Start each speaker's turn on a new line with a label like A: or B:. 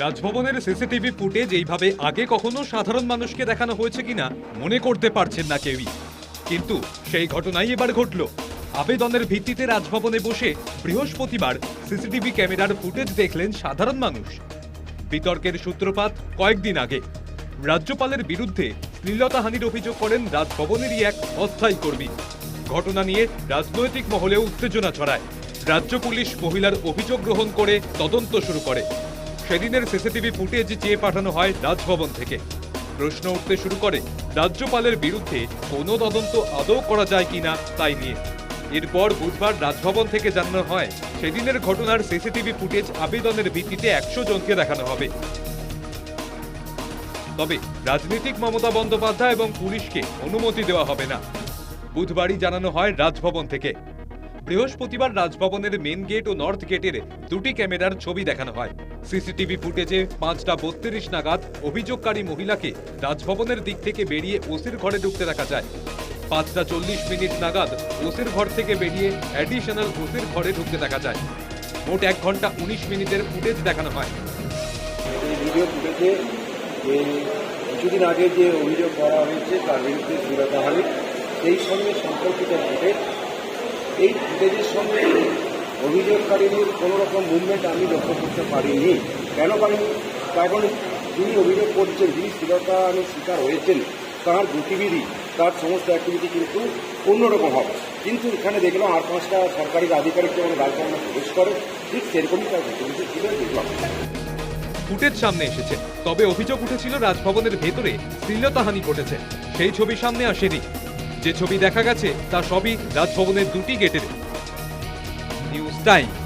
A: রাজভবনের CCTV footage এইভাবে আগে কখনো সাধারণ মানুষকে দেখানো হয়েছে কিনা মনে করতে পারছেন না কেউই। কিন্তু সেই ঘটনাই এবার ঘটল। আবেদনের ভিত্তিতে রাজভবনে বসে বৃহস্পতিবার সিসিটিভি ক্যামেরার ফুটেজ দেখলেন সাধারণ মানুষ। বিতর্কের সূত্রপাত কয়েকদিন আগে। রাজ্যপালের বিরুদ্ধে শ্লীলতাহানির অভিযোগ করেন রাজভবনেরই এক অস্থায়ী কর্মী। ঘটনা নিয়ে রাজনৈতিক মহলেও উত্তেজনা ছড়ায়। রাজ্য পুলিশ মহিলার অভিযোগ গ্রহণ করে তদন্ত শুরু করে। সেদিনের সিসিটিভি ফুটেজ চেয়ে পাঠানো হয় রাজভবন থেকে। প্রশ্ন উঠতে শুরু করে, রাজ্যপালের বিরুদ্ধে কোনো তদন্ত আদৌ করা যায় কিনা তাই নিয়ে। এরপর বুধবার রাজভবন থেকে জানানো হয়, সেদিনের ঘটনার সিসিটিভি ফুটেজ আবেদনের ভিত্তিতে একশো জনকে দেখানো হবে। তবে রাজনৈতিক মমতা বন্দ্যোপাধ্যায় এবং পুলিশকে অনুমতি দেওয়া হবে না। বুধবারই জানানো হয় রাজভবন থেকে। বৃহস্পতিবার রাজভবনের মেন গেট ও নর্থ গেটের দুটি ক্যামেরার ছবি দেখানো হয়। সিসিটিভি ফুটেজে পাঁচটা বত্রিশ নাগাদ অভিযোগকারী মহিলাকে রাজভবনের দিক থেকে বেরিয়ে ওসির ঘরে ঢুকতে দেখা যায়। পাঁচটা চল্লিশ মিনিট নাগাদ ওসির ঘর থেকে বেরিয়ে অ্যাডিশনাল ওসির ঘরে ঢুকতে দেখা যায়। মোট এক ঘণ্টা উনিশ মিনিটের ফুটেজ দেখানো হয়।
B: ভিডিও কিছুদিন আগে যে অভিযোগ করা হয়েছে, তার বিরুদ্ধে সুরতাহানি সেই সঙ্গে সম্পর্কিত ফুটেজ এই ফুটেজের সঙ্গে অভিযোগকারীদের কোনো রকম মুভমেন্ট আমি লক্ষ্য করতে পারিনি। কেন পারিনি কারণ যিনি অভিযোগ করছেন, যিনি আমি শিকার হয়েছেন, তার গতিবিধি, তার সমস্ত অ্যাক্টিভিটি কিন্তু অন্যরকম হবে। কিন্তু এখানে দেখলাম আর পাঁচটা সরকারি আধিকারিক যখন রাজভবনে প্রবেশ করে ঠিক সেরকমই তার গতিবিধি ছিল দেখলাম
A: ফুটেজ সামনে এসেছে। তবে অভিযোগ উঠেছিল রাজভবনের ভেতরে শ্লীলতাহানি ঘটেছে। সেই ছবি সামনে আসেনি। যে ছবি দেখা গেছে, তা সবই রাজভবনের দুটি গেটের। टाइम